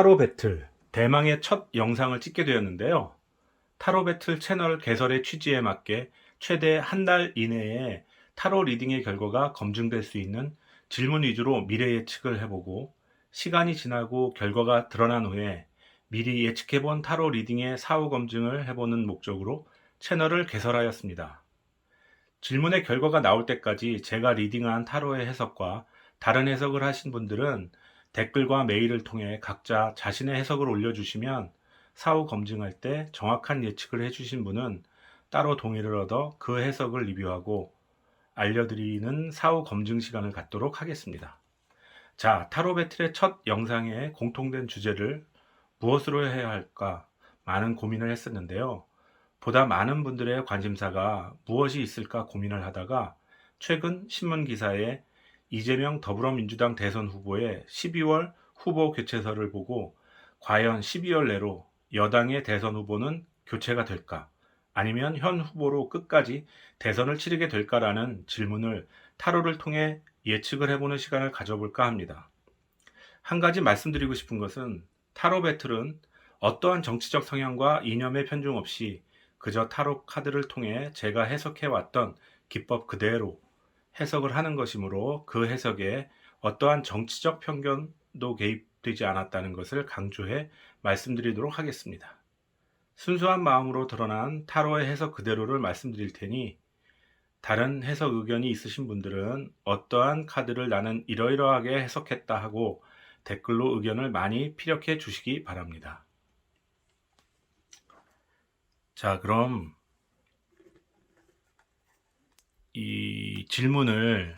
타로 배틀 대망의 첫 영상을 찍게 되었는데요. 타로 배틀 채널 개설의 취지에 맞게 최대 한 달 이내에 타로 리딩의 결과가 검증될 수 있는 질문 위주로 미래 예측을 해보고 시간이 지나고 결과가 드러난 후에 미리 예측해본 타로 리딩의 사후 검증을 해보는 목적으로 채널을 개설하였습니다. 질문의 결과가 나올 때까지 제가 리딩한 타로의 해석과 다른 해석을 하신 분들은 댓글과 메일을 통해 각자 자신의 해석을 올려주시면 사후 검증할 때 정확한 예측을 해주신 분은 따로 동의를 얻어 그 해석을 리뷰하고 알려드리는 사후 검증 시간을 갖도록 하겠습니다. 자, 타로 배틀의 첫 영상의 공통된 주제를 무엇으로 해야 할까 많은 고민을 했었는데요. 보다 많은 분들의 관심사가 무엇이 있을까 고민을 하다가 최근 신문 기사에 이재명 더불어민주당 대선 후보의 12월 후보 교체서를 보고 과연 12월 내로 여당의 대선 후보는 교체가 될까? 아니면 현 후보로 끝까지 대선을 치르게 될까라는 질문을 타로를 통해 예측을 해보는 시간을 가져볼까 합니다. 한 가지 말씀드리고 싶은 것은 타로 배틀은 어떠한 정치적 성향과 이념의 편중 없이 그저 타로 카드를 통해 제가 해석해 왔던 기법 그대로 해석을 하는 것이므로 그 해석에 어떠한 정치적 편견도 개입되지 않았다는 것을 강조해 말씀드리도록 하겠습니다. 순수한 마음으로 드러난 타로의 해석 그대로를 말씀드릴 테니 다른 해석 의견이 있으신 분들은 어떠한 카드를 나는 이러이러하게 해석했다 하고 댓글로 의견을 많이 피력해 주시기 바랍니다. 자, 그럼 이 질문을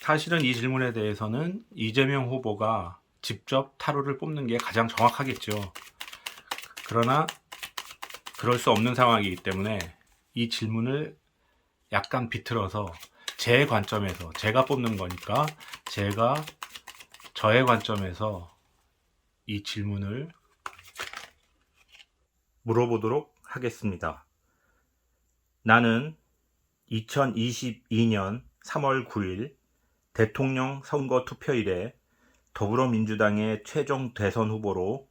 사실은 이 질문에 대해서는 이재명 후보가 직접 타로를 뽑는 게 가장 정확하겠죠. 그러나 그럴 수 없는 상황이기 때문에 이 질문을 약간 비틀어서 제 관점에서 제가 뽑는 거니까 제가 저의 관점에서 이 질문을 물어보도록 하겠습니다. 나는 2022년 3월 9일 대통령 선거 투표일에 더불어민주당의 최종 대선 후보로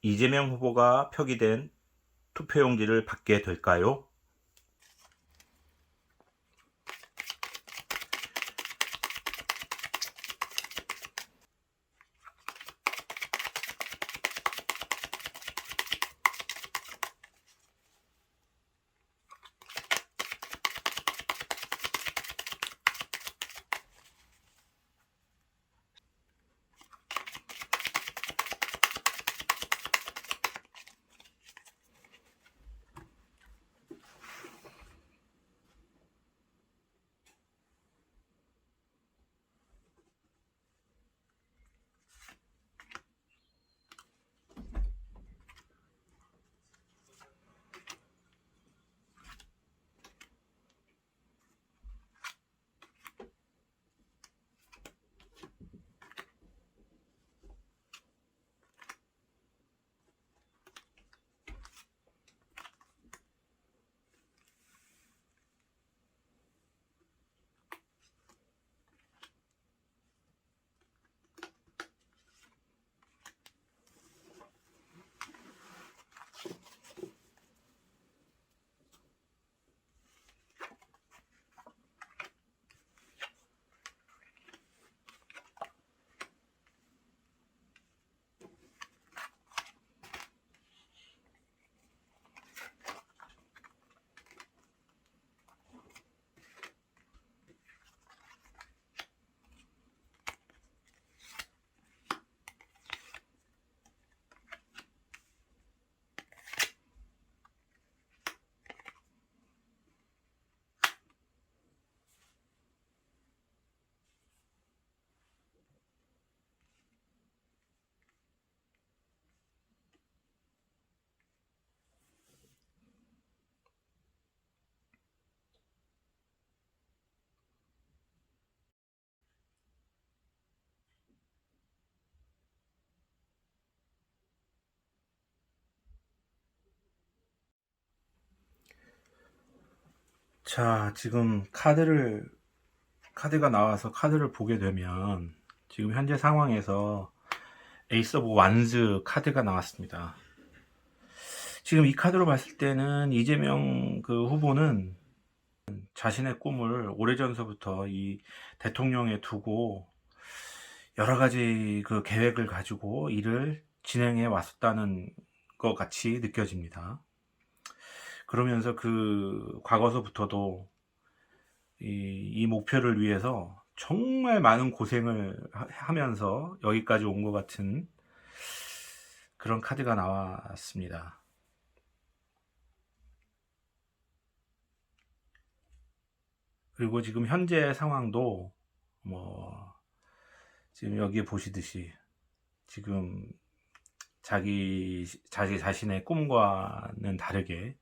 이재명 후보가 표기된 투표용지를 받게 될까요? 자, 지금 카드를, 카드가 나와서 카드를 보게 되면, 지금 현재 상황에서 에이스 오브 완즈 카드가 나왔습니다. 지금 이 카드로 봤을 때는 이재명 그 후보는 자신의 꿈을 오래전서부터 이 대통령에 두고 여러 가지 그 계획을 가지고 일을 진행해 왔었다는 것 같이 느껴집니다. 그러면서 그 과거서부터도 이, 이 목표를 위해서 정말 많은 고생을 하- 하면서 여기까지 온 것 같은 그런 카드가 나왔습니다. 그리고 지금 현재 상황도 뭐 지금 여기에 보시듯이 지금 자기 자기 자신의 꿈과는 다르게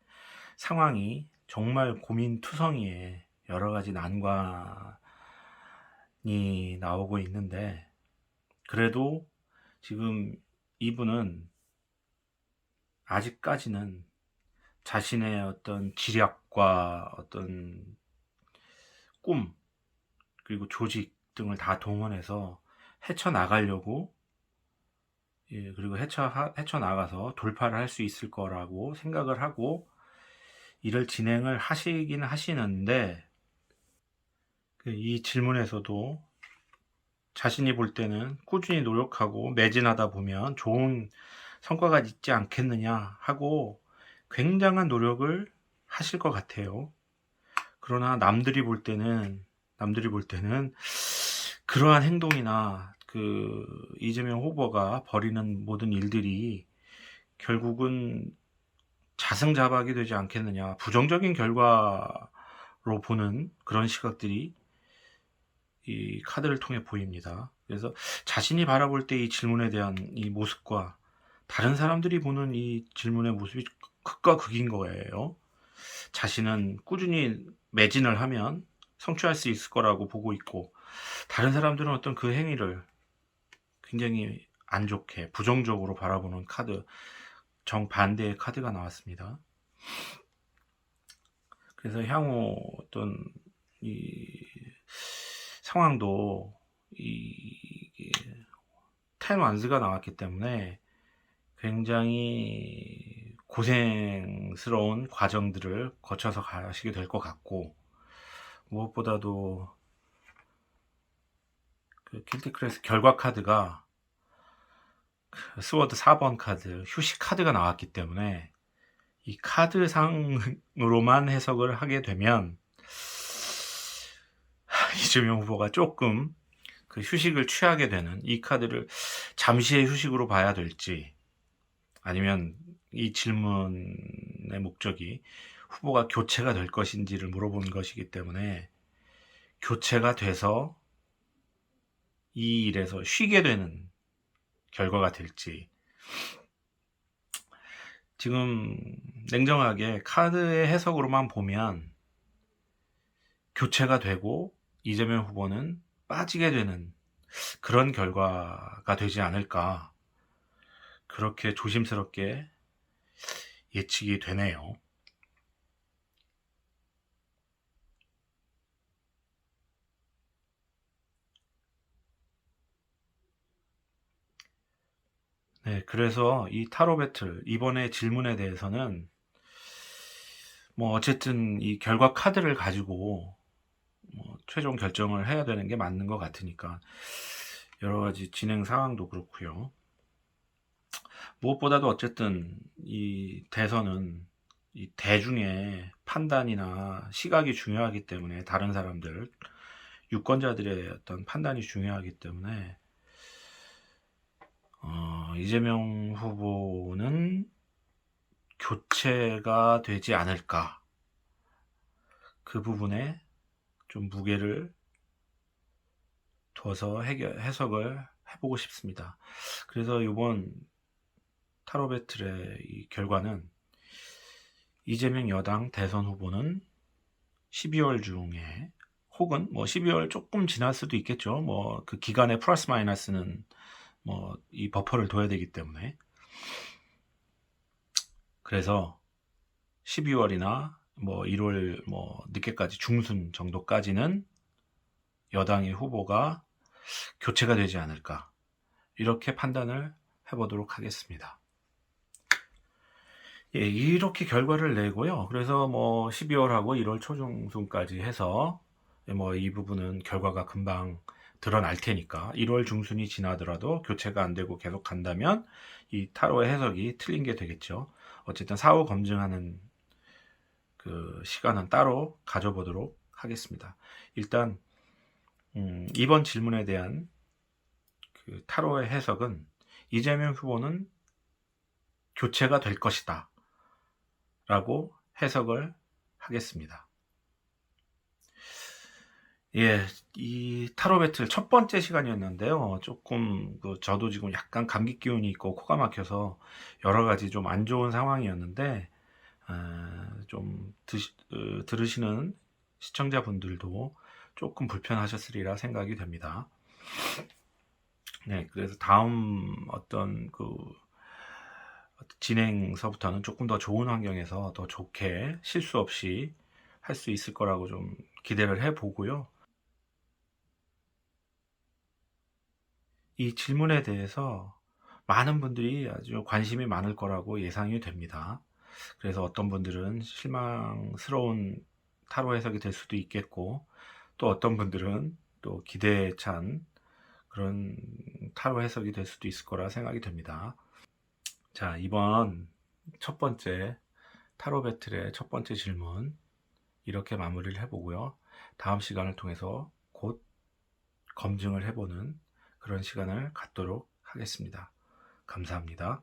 상황이 정말 고민투성이에 여러 가지 난관이 나오고 있는데 그래도 지금 이분은 아직까지는 자신의 어떤 지략과 어떤 꿈 그리고 조직 등을 다 동원해서 헤쳐나가려고 예, 그리고 헤쳐, 헤쳐나가서 돌파를 할 수 있을 거라고 생각을 하고 일을 진행을 하시긴 하시는데 그이 질문에서도 자신이 볼 때는 꾸준히 노력하고 매진하다 보면 좋은 성과가 있지 않겠느냐 하고 굉장한 노력을 하실 것 같아요. 그러나 남들이 볼 때는 남들이 볼 때는 그러한 행동이나 그 이재명 후보가 벌이는 모든 일들이 결국은 자승자박이 되지 않겠느냐 부정적인 결과로 보는 그런 시각들이 이 카드를 통해 보입니다. 그래서 자신이 바라볼 때 이 질문에 대한 이 모습과 다른 사람들이 보는 이 질문의 모습이 극과 극인 거예요. 자신은 꾸준히 매진을 하면 성취할 수 있을 거라고 보고 있고 다른 사람들은 어떤 그 행위를 굉장히 안 좋게 부정적으로 바라보는 카드 정반대의 카드가 나왔습니다. 그래서 향후 어떤 이 상황도 이텐 완즈가 나왔기 때문에 굉장히 고생스러운 과정들을 거쳐서 가시게 될 것 같고 무엇보다도 그 킬티크레스 결과 카드가 그 스워드 4번 카드 휴식 카드가 나왔기 때문에 이 카드상으로만 해석을 하게 되면 이재명 후보가 조금 그 휴식을 취하게 되는 이 카드를 잠시의 휴식으로 봐야 될지 아니면 이 질문의 목적이 후보가 교체가 될 것인지를 물어본 것이기 때문에 교체가 돼서 이 일에서 쉬게 되는 결과가 될지 지금 냉정하게 카드의 해석으로만 보면 교체가 되고 이재명 후보는 빠지게 되는 그런 결과가 되지 않을까 그렇게 조심스럽게 예측이 되네요. 네, 그래서 이 타로 배틀 이번에 질문에 대해서는 뭐 어쨌든 이 결과 카드를 가지고 뭐 최종 결정을 해야 되는 게 맞는 것 같으니까 여러 가지 진행 상황도 그렇고요. 무엇보다도 어쨌든 이 대선은 이 대중의 판단이나 시각이 중요하기 때문에 다른 사람들 유권자들의 어떤 판단이 중요하기 때문에 어, 이재명 후보는 교체가 되지 않을까 그 부분에 좀 무게를 둬서 해결, 해석을 해보고 싶습니다. 그래서 이번 타로 배틀의 이 결과는 이재명 여당 대선 후보는 12월 중에 혹은 뭐 12월 조금 지날 수도 있겠죠. 뭐 그 기간의 플러스 마이너스는 뭐 이 버퍼를 둬야 되기 때문에 그래서 12월이나 뭐 1월 뭐 늦게까지 중순 정도까지는 여당의 후보가 교체가 되지 않을까. 이렇게 판단을 해보도록 하겠습니다. 예, 이렇게 결과를 내고요. 그래서 뭐 12월하고 1월 초중순까지 해서 뭐 이 부분은 결과가 금방 드러날 테니까 1월 중순이 지나더라도 교체가 안 되고 계속 간다면 이 타로의 해석이 틀린 게 되겠죠. 어쨌든 사후 검증하는 그 시간은 따로 가져보도록 하겠습니다. 일단 음, 이번 질문에 대한 그 타로의 해석은 이재명 후보는 교체가 될 것이다. 라고 해석을 하겠습니다. 예, 이 타로 배틀 첫 번째 시간이었는데요. 조금 그 저도 지금 약간 감기 기운이 있고 코가 막혀서 여러 가지 좀 안 좋은 상황이었는데 아, 좀 드시- 어, 들으시는 시청자분들도 조금 불편하셨으리라 생각이 됩니다. 네, 그래서 다음 어떤 그 진행서부터는 조금 더 좋은 환경에서 더 좋게 실수 없이 할 수 있을 거라고 좀 기대를 해 보고요. 이 질문에 대해서 많은 분들이 아주 관심이 많을 거라고 예상이 됩니다. 그래서 어떤 분들은 실망스러운 타로 해석이 될 수도 있겠고, 또 어떤 분들은 또 기대에 찬 그런 타로 해석이 될 수도 있을 거라 생각이 됩니다. 자, 이번 첫 번째 타로 배틀의 첫 번째 질문 이렇게 마무리를 해보고요. 다음 시간을 통해서 곧 검증을 해보는 그런 시간을 갖도록 하겠습니다. 감사합니다.